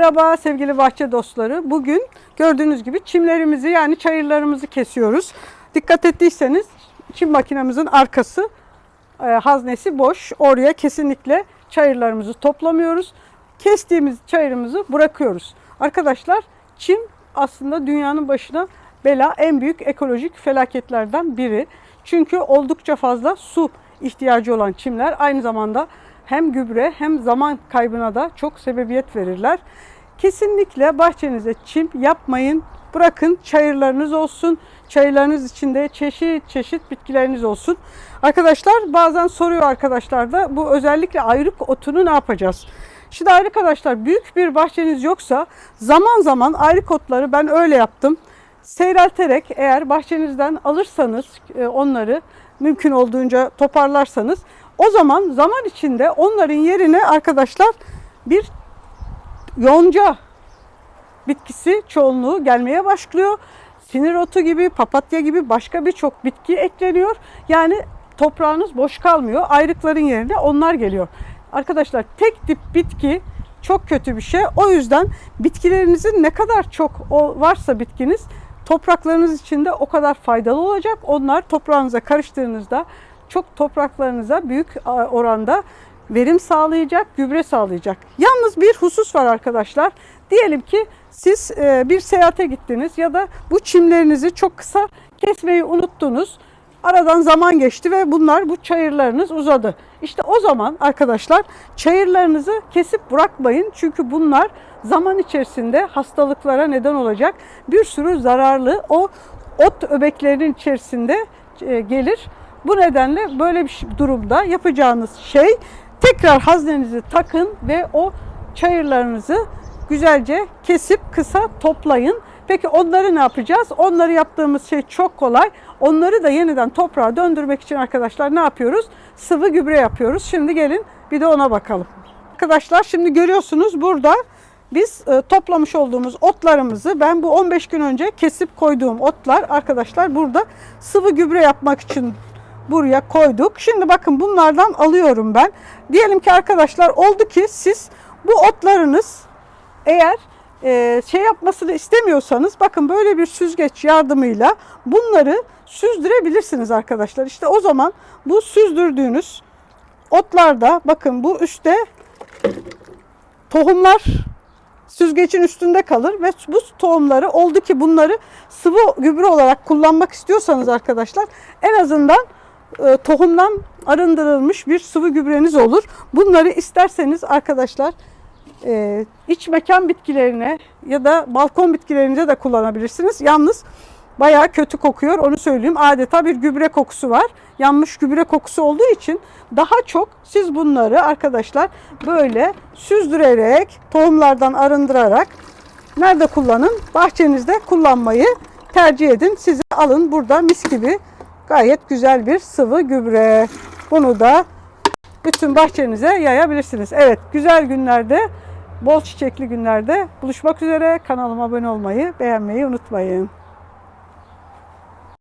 Merhaba sevgili bahçe dostları. Bugün gördüğünüz gibi çimlerimizi yani çayırlarımızı kesiyoruz. Dikkat ettiyseniz çim makinemizin arkası e, haznesi boş. Oraya kesinlikle çayırlarımızı toplamıyoruz. Kestiğimiz çayırımızı bırakıyoruz. Arkadaşlar çim aslında dünyanın başına bela en büyük ekolojik felaketlerden biri. Çünkü oldukça fazla su ihtiyacı olan çimler aynı zamanda hem gübre hem zaman kaybına da çok sebebiyet verirler. Kesinlikle bahçenize çim yapmayın. Bırakın çayırlarınız olsun. Çayırlarınız içinde çeşit çeşit bitkileriniz olsun. Arkadaşlar bazen soruyor arkadaşlar da bu özellikle ayrık otunu ne yapacağız? Şimdi arkadaşlar büyük bir bahçeniz yoksa zaman zaman ayrık otları ben öyle yaptım. Seyrelterek eğer bahçenizden alırsanız e, onları mümkün olduğunca toparlarsanız o zaman zaman içinde onların yerine arkadaşlar bir yonca bitkisi çoğunluğu gelmeye başlıyor. Sinir otu gibi, papatya gibi başka birçok bitki ekleniyor. Yani toprağınız boş kalmıyor. Ayrıkların yerine onlar geliyor. Arkadaşlar tek tip bitki çok kötü bir şey. O yüzden bitkilerinizin ne kadar çok varsa bitkiniz topraklarınız için de o kadar faydalı olacak. Onlar toprağınıza karıştığınızda çok topraklarınıza büyük oranda verim sağlayacak, gübre sağlayacak. Yalnız bir husus var arkadaşlar. Diyelim ki siz e, bir seyahate gittiniz ya da bu çimlerinizi çok kısa kesmeyi unuttunuz. Aradan zaman geçti ve bunlar bu çayırlarınız uzadı. İşte o zaman arkadaşlar çayırlarınızı kesip bırakmayın. Çünkü bunlar zaman içerisinde hastalıklara neden olacak bir sürü zararlı o ot öbeklerinin içerisinde e, gelir. Bu nedenle böyle bir durumda yapacağınız şey tekrar haznenizi takın ve o çayırlarınızı güzelce kesip kısa toplayın. Peki onları ne yapacağız? Onları yaptığımız şey çok kolay. Onları da yeniden toprağa döndürmek için arkadaşlar ne yapıyoruz? Sıvı gübre yapıyoruz. Şimdi gelin bir de ona bakalım. Arkadaşlar şimdi görüyorsunuz burada biz e, toplamış olduğumuz otlarımızı ben bu 15 gün önce kesip koyduğum otlar arkadaşlar burada sıvı gübre yapmak için buraya koyduk. Şimdi bakın bunlardan alıyorum ben. Diyelim ki arkadaşlar oldu ki siz bu otlarınız eğer e, şey yapmasını istemiyorsanız bakın böyle bir süzgeç yardımıyla bunları süzdürebilirsiniz arkadaşlar. İşte o zaman bu süzdürdüğünüz otlarda bakın bu üstte tohumlar süzgecin üstünde kalır ve bu tohumları oldu ki bunları sıvı gübre olarak kullanmak istiyorsanız arkadaşlar en azından tohumdan arındırılmış bir sıvı gübreniz olur. Bunları isterseniz arkadaşlar e, iç mekan bitkilerine ya da balkon bitkilerinize de kullanabilirsiniz. Yalnız bayağı kötü kokuyor onu söyleyeyim. Adeta bir gübre kokusu var. Yanmış gübre kokusu olduğu için daha çok siz bunları arkadaşlar böyle süzdürerek, tohumlardan arındırarak nerede kullanın? Bahçenizde kullanmayı tercih edin. Size alın burada mis gibi gayet güzel bir sıvı gübre. Bunu da bütün bahçenize yayabilirsiniz. Evet güzel günlerde, bol çiçekli günlerde buluşmak üzere. Kanalıma abone olmayı, beğenmeyi unutmayın.